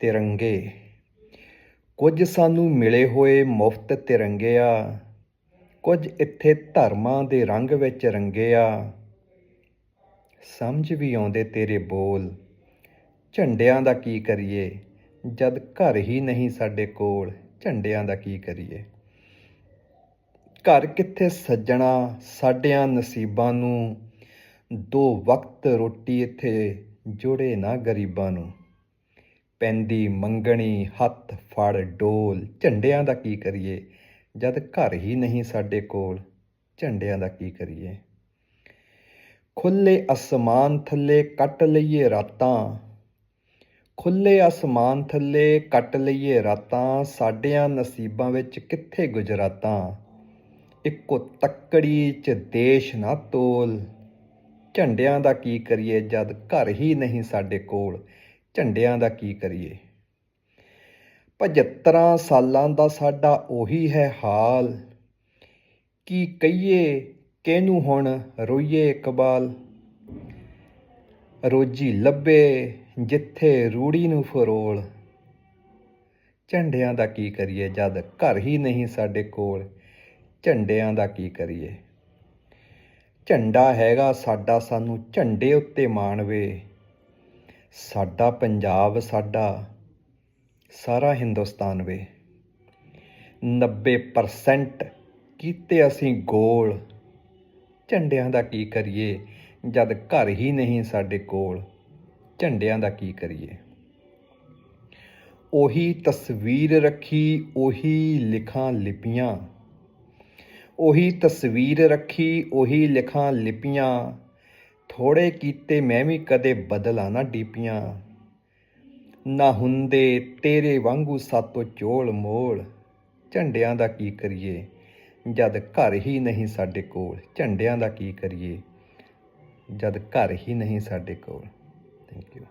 ਤਿਰੰਗੇ। ਕੁਝ ਸਾਨੂੰ ਮਿਲੇ ਹੋਏ ਮੁਫਤ ਤਿਰੰਗੇ ਆ ਕੁਝ ਇੱਥੇ ਧਰਮਾਂ ਦੇ ਰੰਗ ਵਿੱਚ ਰੰਗੇ ਆ ਸਮਝ ਵੀ ਆਉਂਦੇ ਤੇਰੇ ਬੋਲ, ਝੰਡਿਆਂ ਦਾ ਕੀ ਕਰੀਏ? ਜਦ ਘਰ ਹੀ ਨਹੀਂ ਸਾਡੇ ਕੋਲ, ਝੰਡਿਆਂ ਦਾ ਕੀ ਕਰੀਏ? ਘਰ ਕਿੱਥੇ ਸੱਜਣਾ ਸਾਡਿਆਂ ਨਸੀਬਾਂ ਨੂੰ? ਦੋ ਵਕਤ ਰੋਟੀ ਇੱਥੇ ਜੁੜੇ ਨਾ ਗਰੀਬਾਂ ਨੂੰ। ਪੈਂਦੀ ਮੰਗਣੀ, ਹੱਥ, ਫੜ, ਡੋਲ। ਝੰਡਿਆਂ ਦਾ ਕੀ ਕਰੀਏ? ਜਦ ਘਰ ਹੀ ਨਹੀਂ ਸਾਡੇ ਕੋਲ, ਝੰਡਿਆਂ ਦਾ ਕੀ ਕਰੀਏ? ਖੁੱਲੇ ਅਸਮਾਨ ਥੱਲੇ ਕੱਟ ਲਈਏ ਰਾਤਾਂ। ਖੁੱਲੇ ਅਸਮਾਨ ਥੱਲੇ ਕੱਟ ਲਈਏ ਰਾਤਾਂ। ਸਾਡਿਆਂ ਨਸੀਬਾਂ ਵਿੱਚ ਕਿੱਥੇ ਗੁਜਰਾਤਾਂ? ਇੱਕੋ ਤੱਕੜੀ ਚ ਦੇਸ਼ ਨਾ ਤੋਲ। ਝੰਡਿਆਂ ਦਾ ਕੀ ਕਰੀਏ ਜਦ ਘਰ ਹੀ ਨਹੀਂ ਸਾਡੇ ਕੋਲ ਝੰਡਿਆਂ ਦਾ ਕੀ ਕਰੀਏ? 75 ਸਾਲਾਂ ਦਾ ਸਾਡਾ ਉਹੀ ਹੈ ਹਾਲ। ਕੀ ਕਹੀਏ, ਕਿਹਨੂੰ ਹੁਣ ਰੋਈਏ ਇਕਬਾਲ? ਰੋਜੀ ਲੱਭੇ ਜਿੱਥੇ ਰੂੜੀ ਨੂੰ ਫਰੋਲ। ਝੰਡਿਆਂ ਦਾ ਕੀ ਕਰੀਏ, ਜਦ ਘਰ ਹੀ ਨਹੀਂ ਸਾਡੇ ਕੋਲ। ਝੰਡਿਆਂ ਦਾ ਕੀ ਕਰੀਏ? ਝੰਡਾ ਹੈਗਾ ਸਾਡਾ, ਸਾਨੂੰ ਝੰਡੇ ਉੱਤੇ ਮਾਣ ਵੇ ਸਾਡਾ ਪੰਜਾਬ ਸਾਡਾ, ਸਾਰਾ ਹਿੰਦੁਸਤਾਨ ਵੇ। 90% ਕੀਤੇ ਅਸੀਂ ਗੋਲ। ਝੰਡਿਆਂ ਦਾ ਕੀ ਕਰੀਏ, ਜਦ ਘਰ ਹੀ ਨਹੀਂ ਸਾਡੇ ਕੋਲ। ਝੰਡਿਆਂ ਦਾ ਕੀ ਕਰੀਏ। ਉਹੀ ਤਸਵੀਰ ਰੱਖੀ, ਉਹੀ ਲਿਖਾਂ ਲਿਪੀਆਂ। ਉਹੀ ਤਸਵੀਰ ਰੱਖੀ, ਉਹੀ ਲਿਖਾਂ ਲਿਪੀਆਂ। ਥੋੜੇ ਕੀਤੇ ਮੈਂ ਵੀ ਕਦੇ ਬਦਲਾਂ ਨਾ ਡੀਪੀਆਂ। ਨਾ ਹੁੰਦੇ ਤੇਰੇ ਵਾਂਗੂ ਸਾਤੋਂ ਚੋਲ ਮੋਲ। ਝੰਡਿਆਂ ਦਾ ਕੀ ਕਰੀਏ? ਜਦ ਘਰ ਹੀ ਨਹੀਂ ਸਾਡੇ ਕੋਲ। ਝੰਡਿਆਂ ਦਾ ਕੀ ਕਰੀਏ? ਜਦ ਘਰ ਹੀ ਨਹੀਂ ਸਾਡੇ ਕੋਲ। Thank you